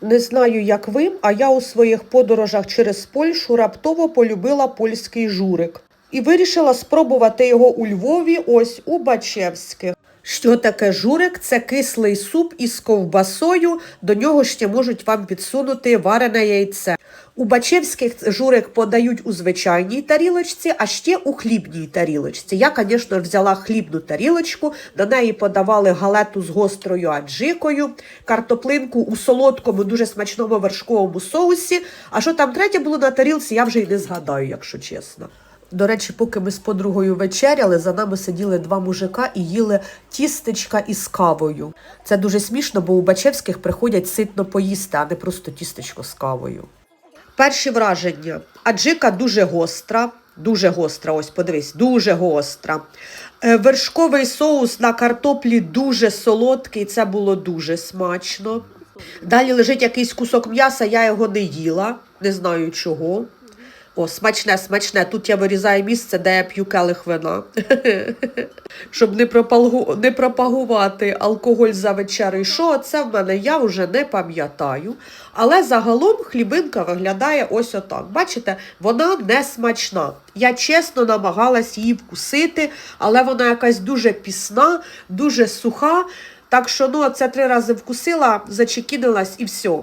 Не знаю, як ви, а я у своїх подорожах через Польщу раптово полюбила польський журик і вирішила спробувати його у Львові, ось у Бачевських. Що таке журик? Це кислий суп із ковбасою. До нього ще можуть вам підсунути варене яйце. У Бачевських журик подають у звичайній тарілочці, а ще у хлібній тарілочці. Я, звісно, взяла хлібну тарілочку, до неї подавали галету з гострою аджикою, картоплинку у солодкому, дуже смачному вершковому соусі. А що там третє було на тарілці, я вже й не згадаю, якщо чесно. До речі, поки ми з подругою вечеряли, за нами сиділи два мужика і їли тістечка із кавою. Це дуже смішно, бо у Бачевських приходять ситно поїсти, а не просто тістечко з кавою. Перші враження. Аджика дуже гостра. Дуже гостра, ось подивись, дуже гостра. Е, Вершковий соус на картоплі дуже солодкий, це було дуже смачно. Далі лежить якийсь кусок м'яса, я його не їла, не знаю чого. О, смачне, смачне. Тут я вирізаю місце, де я п'ю келих вина. Щоб не, пропалгу... не пропагувати алкоголь за вечерею. Що це в мене, я вже не пам'ятаю. Але загалом хлібинка виглядає ось отак. Бачите, вона не смачна. Я чесно намагалась її вкусити, але вона якась дуже пісна, дуже суха. Так що ну, це три рази вкусила, зачекінилась і все.